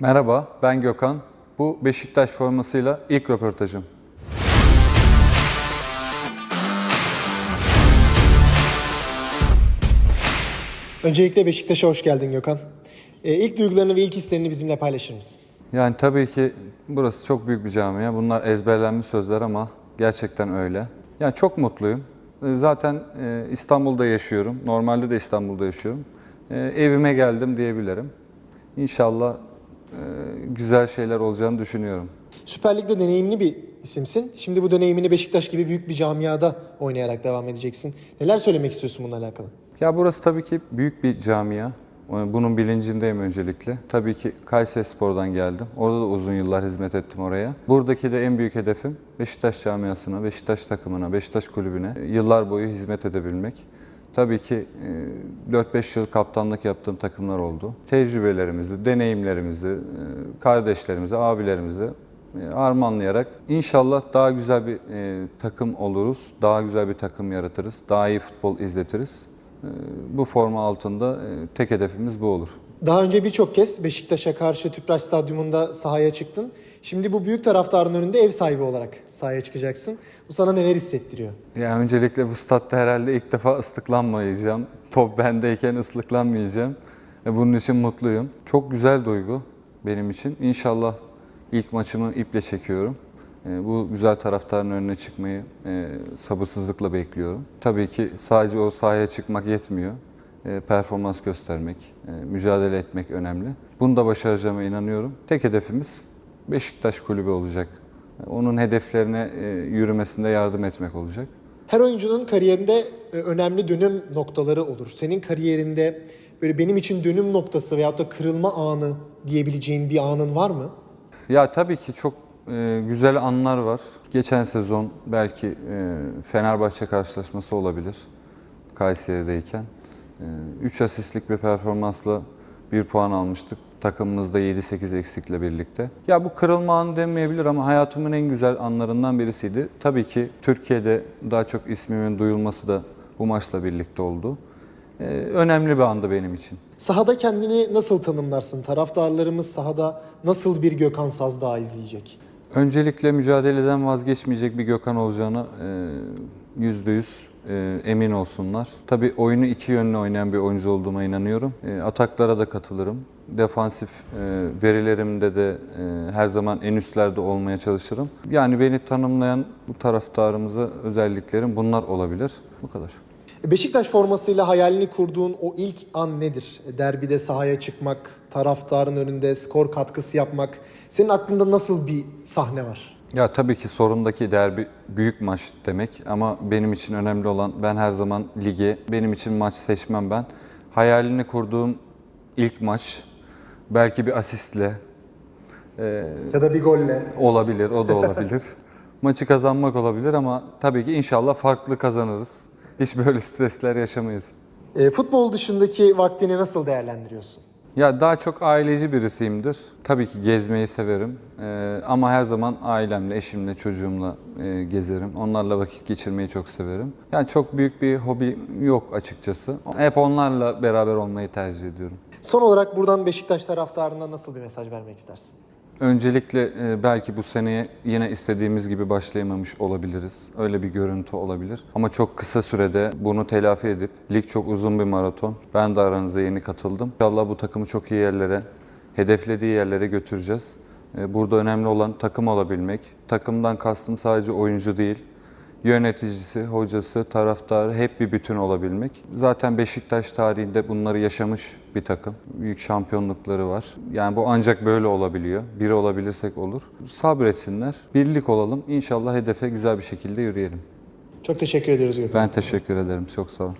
Merhaba, ben Gökhan. Bu Beşiktaş formasıyla ilk röportajım. Öncelikle Beşiktaş'a hoş geldin Gökhan. Ee, ilk duygularını ve ilk hislerini bizimle paylaşır mısın? Yani tabii ki burası çok büyük bir camia. Bunlar ezberlenmiş sözler ama gerçekten öyle. Yani çok mutluyum. E, Zaten e, İstanbul'da yaşıyorum. Normalde de İstanbul'da yaşıyorum. E, Evime geldim diyebilirim. İnşallah güzel şeyler olacağını düşünüyorum. Süper Lig'de deneyimli bir isimsin. Şimdi bu deneyimini Beşiktaş gibi büyük bir camiada oynayarak devam edeceksin. Neler söylemek istiyorsun bununla alakalı? Ya burası tabii ki büyük bir camia. Bunun bilincindeyim öncelikle. Tabii ki Kayseri Spor'dan geldim. Orada da uzun yıllar hizmet ettim oraya. Buradaki de en büyük hedefim Beşiktaş camiasına, Beşiktaş takımına, Beşiktaş kulübüne yıllar boyu hizmet edebilmek. Tabii ki e, 4-5 yıl kaptanlık yaptığım takımlar oldu. Tecrübelerimizi, deneyimlerimizi, e, kardeşlerimizi, abilerimizi e, armağanlayarak inşallah daha güzel bir e, takım oluruz, daha güzel bir takım yaratırız, daha iyi futbol izletiriz. E, Bu forma altında e, tek hedefimiz bu olur. Daha önce birçok kez Beşiktaş'a karşı Tüpraş Stadyumunda sahaya çıktın. Şimdi bu büyük taraftarın önünde ev sahibi olarak sahaya çıkacaksın. Bu sana neler hissettiriyor? Yani öncelikle bu statta herhalde ilk defa ıslıklanmayacağım. Top bendeyken ıslıklanmayacağım. E, Bunun için mutluyum. Çok güzel duygu benim için. İnşallah ilk maçımı iple çekiyorum. E, Bu güzel taraftarın önüne çıkmayı e, sabırsızlıkla bekliyorum. Tabii ki sadece o sahaya çıkmak yetmiyor. E, Performans göstermek, e, mücadele etmek önemli. Bunu da başaracağıma inanıyorum. Tek hedefimiz Beşiktaş kulübü olacak. Onun hedeflerine e, yürümesinde yardım etmek olacak. Her oyuncunun kariyerinde önemli dönüm noktaları olur. Senin kariyerinde böyle benim için dönüm noktası veyahut da kırılma anı diyebileceğin bir anın var mı? Ya tabii ki çok güzel anlar var. Geçen sezon belki Fenerbahçe karşılaşması olabilir Kayseri'deyken. 3 asistlik bir performansla bir puan almıştık. Takımımızda 7-8 eksikle birlikte. Ya bu kırılma anı demeyebilir ama hayatımın en güzel anlarından birisiydi. Tabii ki Türkiye'de daha çok ismimin duyulması da bu maçla birlikte oldu. E, önemli bir andı benim için. Sahada kendini nasıl tanımlarsın? Taraftarlarımız sahada nasıl bir Gökhan Saz daha izleyecek? Öncelikle mücadeleden vazgeçmeyecek bir Gökhan olacağına e, yüzde yüz e, emin olsunlar. Tabii oyunu iki yönlü oynayan bir oyuncu olduğuma inanıyorum. E, Ataklara da katılırım. Defansif verilerimde de her zaman en üstlerde olmaya çalışırım. Yani beni tanımlayan bu taraftarımıza özelliklerim bunlar olabilir. Bu kadar. Beşiktaş formasıyla hayalini kurduğun o ilk an nedir? Derbide sahaya çıkmak, taraftarın önünde skor katkısı yapmak. Senin aklında nasıl bir sahne var? Ya tabii ki sorundaki derbi büyük maç demek ama benim için önemli olan ben her zaman ligi, benim için maç seçmem ben. Hayalini kurduğum ilk maç belki bir asistle Ya da bir golle. olabilir, o da olabilir. Maçı kazanmak olabilir ama tabii ki inşallah farklı kazanırız. Hiç böyle stresler yaşamayız. E, futbol dışındaki vaktini nasıl değerlendiriyorsun? Ya daha çok aileci birisiyimdir. Tabii ki gezmeyi severim. Ee, ama her zaman ailemle, eşimle, çocuğumla e, gezerim. Onlarla vakit geçirmeyi çok severim. Yani çok büyük bir hobi yok açıkçası. Hep onlarla beraber olmayı tercih ediyorum. Son olarak buradan Beşiktaş taraftarına nasıl bir mesaj vermek istersin? Öncelikle e, belki bu seneye yine istediğimiz gibi başlayamamış olabiliriz. Öyle bir görüntü olabilir. Ama çok kısa sürede bunu telafi edip, lig çok uzun bir maraton. Ben de aranıza yeni katıldım. İnşallah bu takımı çok iyi yerlere, hedeflediği yerlere götüreceğiz. E, Burada önemli olan takım olabilmek. Takımdan kastım sadece oyuncu değil. Yöneticisi, hocası, taraftarı hep bir bütün olabilmek. Zaten Beşiktaş tarihinde bunları yaşamış bir takım. Büyük şampiyonlukları var. Yani bu ancak böyle olabiliyor. Biri olabilirsek olur. Sabretsinler, birlik olalım. İnşallah hedefe güzel bir şekilde yürüyelim. Çok teşekkür ediyoruz Gökhan. Ben teşekkür ederim. Çok sağ olun.